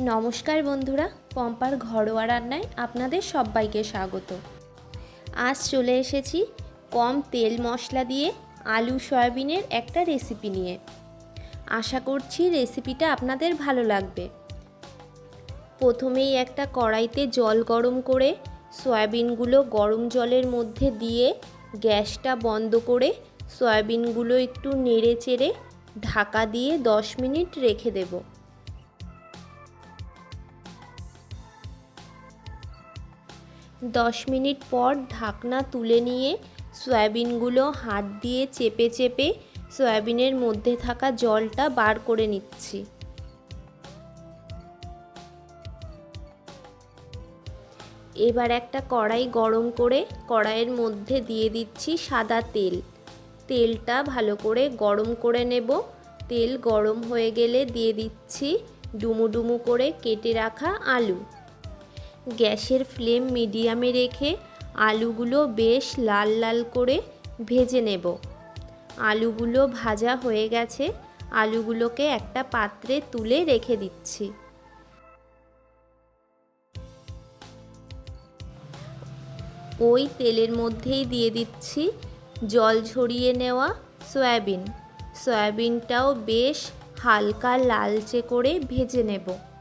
নমস্কার বন্ধুরা, পম্পার ঘরোয়া রান্নায় আপনাদের সবাইকে স্বাগত। আজ চলে এসেছি কম তেল মশলা দিয়ে আলু সয়াবিনের একটা রেসিপি নিয়ে। আশা করছি রেসিপিটা আপনাদের ভালো লাগবে। প্রথমেই একটা কড়াইতে জল গরম করে সয়াবিনগুলো গরম জলের মধ্যে দিয়ে গ্যাসটা বন্ধ করে সয়াবিনগুলো একটু নেড়ে চেড়ে ঢাকা দিয়ে দশ মিনিট রেখে দেবো। দশ মিনিট পর ঢাকনা তুলে নিয়ে সয়াবিনগুলো হাত দিয়ে চেপে চেপে সয়াবিনের মধ্যে থাকা জলটা বার করে নিচ্ছি। এবার একটা কড়াই গরম করে কড়াইয়ের মধ্যে দিয়ে দিচ্ছি সাদা তেল। তেলটা ভালো করে গরম করে নেব। তেল গরম হয়ে গেলে দিয়ে দিচ্ছি ডুমু ডুমু করে কেটে রাখা আলু। গ্যাসের ফ্লেম মিডিয়ামে রেখে আলুগুলো বেশ লাল লাল করে ভেজে নেব। আলুগুলো ভাজা হয়ে গেছে। আলুগুলোকে একটা পাত্রে তুলে রেখে দিচ্ছি। ওই তেলের মধ্যেই দিয়ে দিচ্ছি জল ঝরিয়ে নেওয়া সয়াবিন। সয়াবিনটাও বেশ হালকা লালচে করে ভেজে নেব।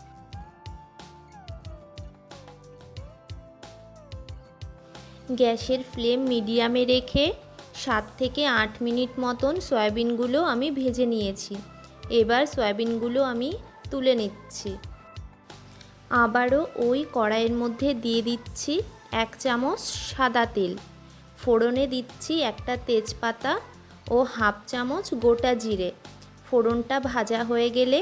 গ্যাসের ফ্লেম মিডিয়ামে রেখে সাত থেকে আট মিনিট মতন সয়াবিনগুলো আমি ভেজে নিয়েছি। এবার সয়াবিনগুলো আমি তুলে নিচ্ছি। আবারও ওই কড়াইয়ের মধ্যে দিয়ে দিচ্ছি এক চামচ সাদা তেল। ফোড়নে দিচ্ছি একটা তেজপাতা ও হাফ চামচ গোটা জিরে। ফোড়নটা ভাজা হয়ে গেলে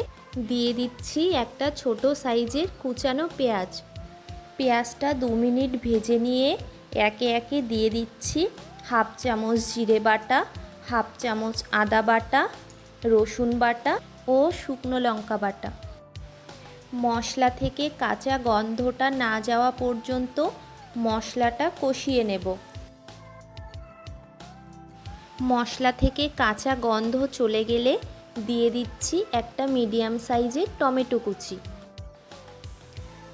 দিয়ে দিচ্ছি একটা ছোট সাইজের কুচানো পেঁয়াজ। পেঁয়াজটা দু মিনিট ভেজে নিয়ে একে একে দিয়ে দিচ্ছি হাফ চামচ জিরে বাটা, হাফ চামচ আদা বাটা, রসুন বাটা ও শুকনো লঙ্কা বাটা। মশলা থেকে কাঁচা গন্ধটা না যাওয়া পর্যন্ত মশলাটা কষিয়ে নেব। মশলা থেকে কাঁচা গন্ধ চলে গেলে দিয়ে দিচ্ছি একটা মিডিয়াম সাইজের টমেটো কুচি।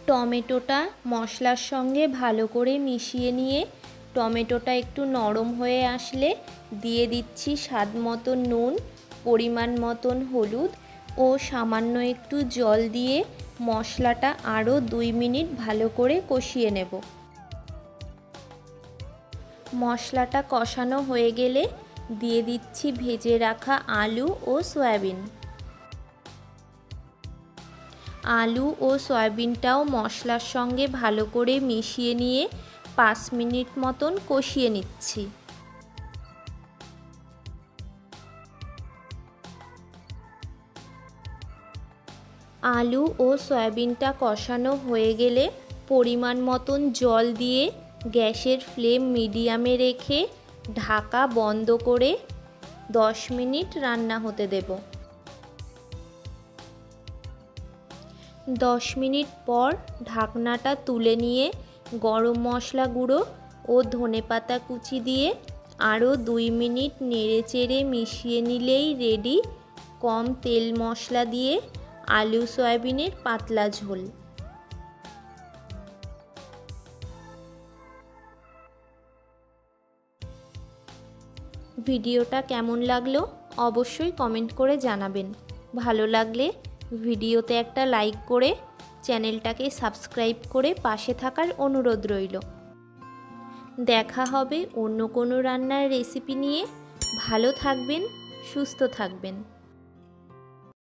টমেটোটা মশলার সঙ্গে ভালো করে মিশিয়ে নিয়ে টমেটোটা একটু নরম হয়ে আসলে দিয়ে দিচ্ছি স্বাদ মতন নুন, পরিমাণ মতন হলুদ ও সামান্য একটু জল দিয়ে মশলাটা আরও দুই মিনিট ভালো করে কষিয়ে নেব। মশলাটা কষানো হয়ে গেলে দিয়ে দিচ্ছি ভেজে রাখা আলু ও সয়াবিন। আলু ও সয়াবিনটাও মশলার সঙ্গে ভালো করে মিশিয়ে নিয়ে পাঁচ মিনিট মতন কষিয়ে নিচ্ছি। আলু ও সয়াবিনটা কষানো হয়ে গেলে পরিমাণ মতন জল দিয়ে গ্যাসের ফ্লেম মিডিয়ামে রেখে ঢাকা বন্ধ করে দশ মিনিট রান্না হতে দেব। দশ মিনিট পর ঢাকনাটা তুলে নিয়ে গরম মশলা গুঁড়ো ও ধনেপাতা কুচি দিয়ে আরও দুই মিনিট নেড়ে চেড়ে মিশিয়ে নিলেই রেডি কম তেল মশলা দিয়ে আলু সয়াবিনের পাতলা ঝোল। ভিডিওটা কেমন লাগল অবশ্যই কমেন্ট করে জানাবেন। ভালো লাগলে ভিডিওতে একটা লাইক করে চ্যানেলটাকে সাবস্ক্রাইব করে পাশে থাকার অনুরোধ রইল। দেখা হবে অন্য কোনো রান্নার রেসিপি নিয়ে। ভালো থাকবেন, সুস্থ থাকবেন।